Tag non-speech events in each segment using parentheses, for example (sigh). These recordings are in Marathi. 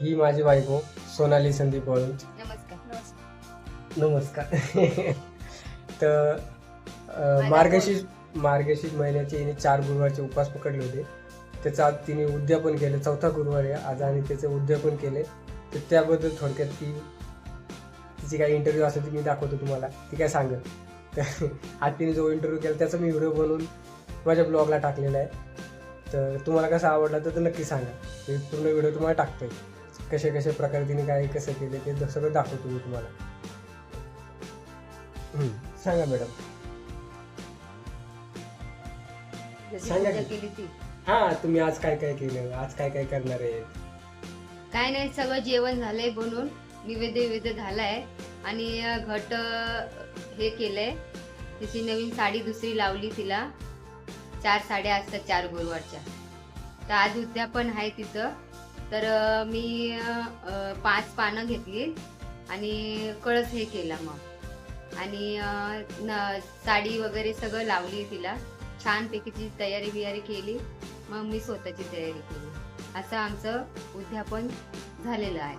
ही माझी बायको सोनाली संदीप वळून. नमस्कार. नमस्कार. (laughs) तर अं, मार्गशीर्ष मार्गशीर्ष महिन्याचे हिने चार गुरुवारचे उपवास पकडले होते. त्याचं आज तिने उद्यापन केलं चौथा गुरुवार आहे. आज आणि त्याचं उद्यापन केले. तर त्याबद्दल थोडक्यात ती तिची काही इंटरव्ह्यू असेल ती मी दाखवतो तुम्हाला. ती काय सांगत. तर (laughs) आज तिने जो इंटरव्ह्यू केला त्याचा मी व्हिडिओ बनवून माझ्या ब्लॉगला टाकलेला आहे. तर तुम्हाला कसा आवडला तर ते नक्की सांगा. मी पूर्ण व्हिडिओ तुम्हाला टाकतोय. कसे कसे प्रकारे तिने काय कसं केले ते सगळं दाखवतो मी तुम्हाला. सांगा मॅडम. सांगा. केली ती. हा तुम्ही आज काय काय केलं? आज काय काय करणार आहे? काय नाही सगळं जेवण झालंय बनवून. निवेद्य निवेद्य झालाय. आणि घट हे केलंय. तिची नवीन साडी दुसरी लावली तिला. चार साड्या असतात चार गुरुवारच्या. तर आज उद्यापन आहे तिचं तर मी पाच पानं घेतली आणि कळस हे केला मग. आणि साडी वगैरे सगळं लावली तिला. छानपैकी तिची तयारी बियारी केली मग मी स्वतःची तयारी केली. असं आमचं उद्यापन झालेलं आहे.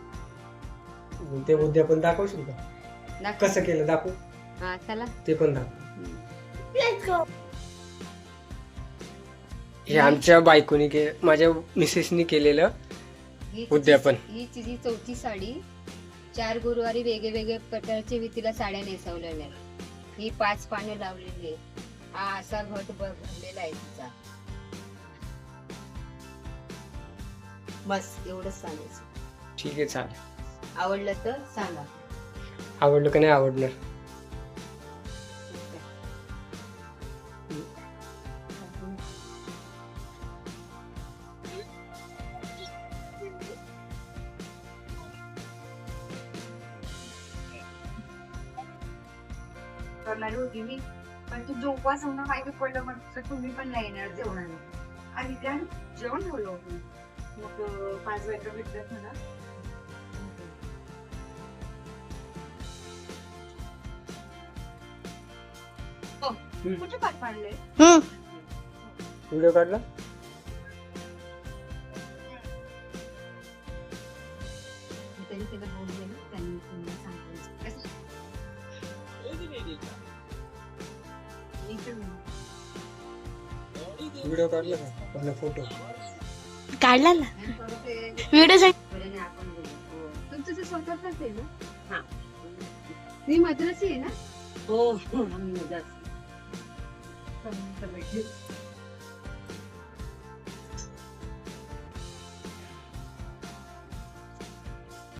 ते उद्यापन दाखवशील का? दाखव. कसं केलं? दाखव. हा चला. ते पण दाखव. हे आमच्या बायकोनी के माझ्या मिसेसनी केलेलं. उद्यापन. ही तिची चौथी साडी चार गुरुवारी वेगळे वेगळे प्रकारचे मी तिला साड्या नेसवलेल्या आहेत. ही पाच पानं लावलेली आहे हा असा घट भरलेला आहे तिचा. बस एवढंच सांगायचं. ठीक आहे चालेल. आवडलं तर सांगा. आवडलं का नाही आवडणार? करणारी होती मी. पण तू उपवास होणं माहिती पडलं मग तर तुम्ही पण नाही येणार जेवणाला. आणि त्या जेवण ठेवलं होतं. मग पाच वाजता भेटतात मला हो, कुठे पाठ पाडले व्हिडिओ काढला? बोलले त्यांनी व्हिडिओ काढला का आपला फोटो काढला ना व्हिडिओ बरं, आपण बोलू. हो. तुमचं ते स्वतःच आहे ना हा. मी मद्रासी आहे ना हो आम्ही मजाच. तर भेटली.